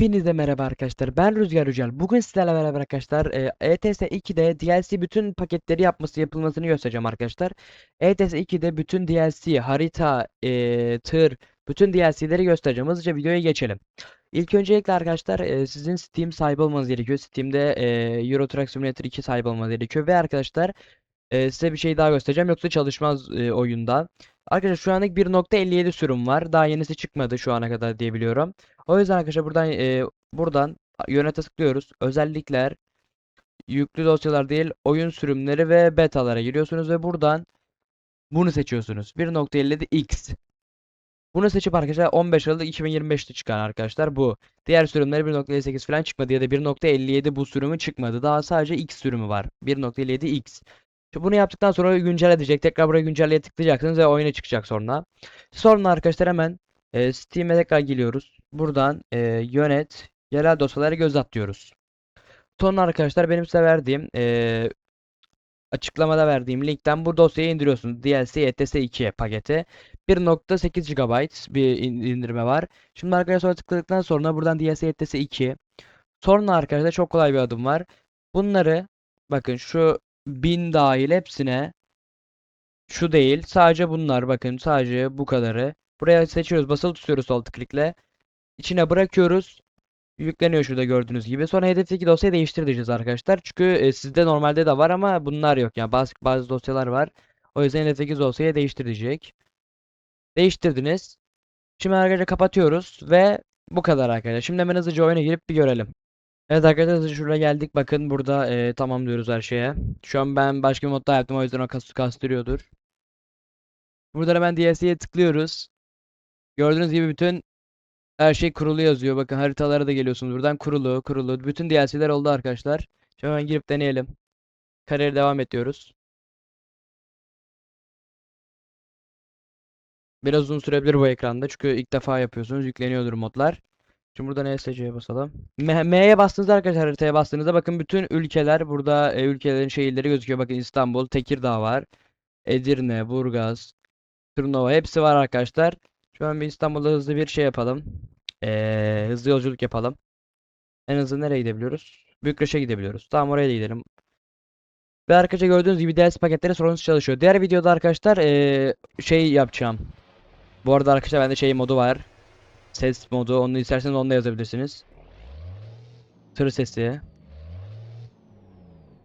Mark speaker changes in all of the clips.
Speaker 1: Hepinize merhaba arkadaşlar. Ben Rüzgar Yücel. Bugün sizlerle beraber arkadaşlar e, ETS 2'de DLC bütün paketleri yapması yapılmasını göstereceğim arkadaşlar. ETS 2'de bütün DLC, harita, e, tır, bütün DLC'leri göstereceğim. Hızlıca videoya geçelim. İlk öncelikle arkadaşlar e, sizin Steam sahibi olmanız gerekiyor. Steam'de e, Euro Truck Simulator 2 sahibi olmanız gerekiyor. Ve arkadaşlar e, size bir şey daha göstereceğim. Yoksa çalışmaz e, oyunda. Arkadaşlar şu anlık 1.57 sürüm var. Daha yenisi çıkmadı şu ana kadar diye biliyorum. O yüzden arkadaşlar buradan e, buradan yönete tıklıyoruz. Özellikler, yüklü dosyalar değil, oyun sürümleri ve betalara giriyorsunuz ve buradan bunu seçiyorsunuz. 1.57x. Bunu seçip arkadaşlar 15 Aralık 2025'te çıkan arkadaşlar bu. Diğer sürümleri 1.58 falan çıkmadı ya da 1.57 bu sürümü çıkmadı. Daha sadece X sürümü var. 1.57x. İşte bunu yaptıktan sonra güncel edecek. Tekrar buraya güncelleye tıklayacaksınız ve oyuna çıkacak sonra. Sonra arkadaşlar hemen e, Steam'e tekrar geliyoruz. Buradan e, yönet, yerel dosyaları göz at diyoruz. Sonra arkadaşlar benim size verdiğim e, açıklamada verdiğim linkten bu dosyayı indiriyorsunuz. DLC ETS 2 paketi. 1.8 GB bir in- indirme var. Şimdi arkadaşlar tıkladıktan sonra buradan DLC ETS 2. Sonra arkadaşlar çok kolay bir adım var. Bunları bakın şu 1000 dahil hepsine şu değil. Sadece bunlar bakın sadece bu kadarı. Buraya seçiyoruz. Basılı tutuyoruz sol tıklıkla. İçine bırakıyoruz. Yükleniyor şurada gördüğünüz gibi. Sonra hedefteki dosyayı değiştir diyeceğiz arkadaşlar. Çünkü e, sizde normalde de var ama bunlar yok. Yani bazı, bazı dosyalar var. O yüzden hedefteki dosyayı değiştir diyecek. Değiştirdiniz. Şimdi arkadaşlar kapatıyoruz ve bu kadar arkadaşlar. Şimdi hemen hızlıca oyuna girip bir görelim. Evet arkadaşlar şuraya geldik. Bakın burada e, tamam diyoruz her şeye. Şu an ben başka bir modda yaptım o yüzden o kas kastırıyordur. Burada hemen DLC'ye tıklıyoruz. Gördüğünüz gibi bütün her şey kurulu yazıyor. Bakın haritalara da geliyorsunuz buradan. Kurulu, kurulu. Bütün DLC'ler oldu arkadaşlar. Şimdi hemen girip deneyelim. Kariyeri devam ediyoruz. Biraz uzun sürebilir bu ekranda. Çünkü ilk defa yapıyorsunuz. Yükleniyordur modlar. Şimdi burada NSC'ye basalım. M'ye bastığınızda arkadaşlar haritaya bastığınızda bakın bütün ülkeler burada e, ülkelerin şehirleri gözüküyor. Bakın İstanbul, Tekirdağ var. Edirne, Burgaz, Turnuva hepsi var arkadaşlar. Şu an bir İstanbul'da hızlı bir şey yapalım. Ee, hızlı yolculuk yapalım. En hızlı nereye gidebiliyoruz? Bükreş'e gidebiliyoruz. Tamam oraya da gidelim. Ve arkadaşlar gördüğünüz gibi DLC paketleri sorunsuz çalışıyor. Diğer videoda arkadaşlar ee, şey yapacağım. Bu arada arkadaşlar bende şey modu var. Ses modu. Onu isterseniz onu da yazabilirsiniz. Tır sesi.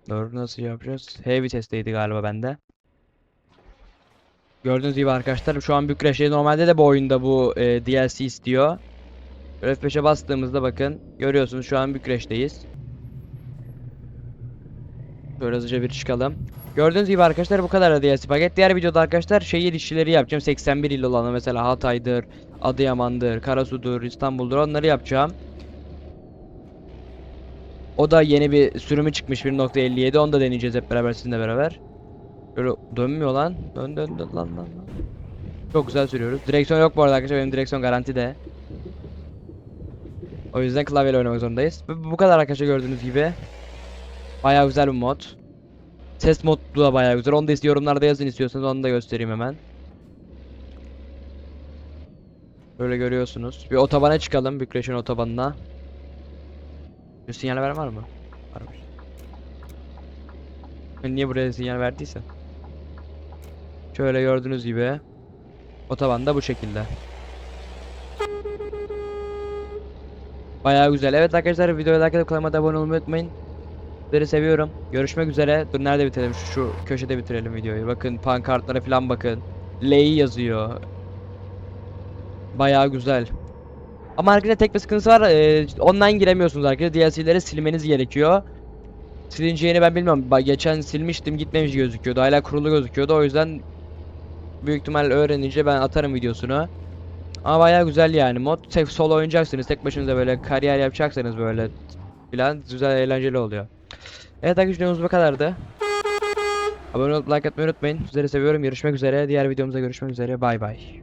Speaker 1: Doğru nasıl yapacağız? Heavy testeydi galiba bende. Gördüğünüz gibi arkadaşlar şu an Bükreş'te normalde de bu oyunda bu e, DLC istiyor. F5'e bastığımızda bakın görüyorsunuz şu an Bükreş'teyiz. Şöyle hızlıca bir çıkalım. Gördüğünüz gibi arkadaşlar bu kadar da DLC paket. Diğer videoda arkadaşlar şehir işçileri yapacağım. 81 il olanı mesela Hatay'dır, Adıyaman'dır, Karasu'dur, İstanbul'dur onları yapacağım. O da yeni bir sürümü çıkmış 1.57 onu da deneyeceğiz hep beraber sizinle beraber. Böyle dönmüyor lan. Dön dön dön lan lan lan. Çok güzel sürüyoruz. Direksiyon yok bu arada arkadaşlar benim direksiyon garantide. O yüzden klavyeyle oynamak zorundayız. Bu kadar arkadaşlar gördüğünüz gibi. Bayağı güzel bir mod. Ses modu da bayağı güzel. Onu da yorumlarda yazın istiyorsanız onu da göstereyim hemen. Böyle görüyorsunuz. Bir otobana çıkalım. Bükreş'in otobanına. Bir sinyal veren var mı? Varmış. Ben niye buraya sinyal verdiyse? Şöyle gördüğünüz gibi. Otoban da bu şekilde. Bayağı güzel. Evet arkadaşlar videoya like atıp kanalıma abone olmayı unutmayın. Sizleri seviyorum. Görüşmek üzere. Dur nerede bitirelim? Şu, şu köşede bitirelim videoyu. Bakın pankartlara falan bakın. Ley yazıyor. Bayağı güzel. Ama arkadaşlar tek bir sıkıntısı var. Ee, online giremiyorsunuz arkadaşlar. DLC'leri silmeniz gerekiyor. Silineceğini ben bilmiyorum. Geçen silmiştim gitmemiş gözüküyordu. Hala kurulu gözüküyordu. O yüzden büyük ihtimal öğrenince ben atarım videosunu. Ama bayağı güzel yani mod. Tek solo oynayacaksınız. Tek başınıza böyle kariyer yapacaksanız böyle filan güzel eğlenceli oluyor. Evet arkadaşlar videomuz bu kadardı. Abone olup like atmayı unutmayın. Sizleri seviyorum. Görüşmek üzere. Diğer videomuzda görüşmek üzere. Bay bay.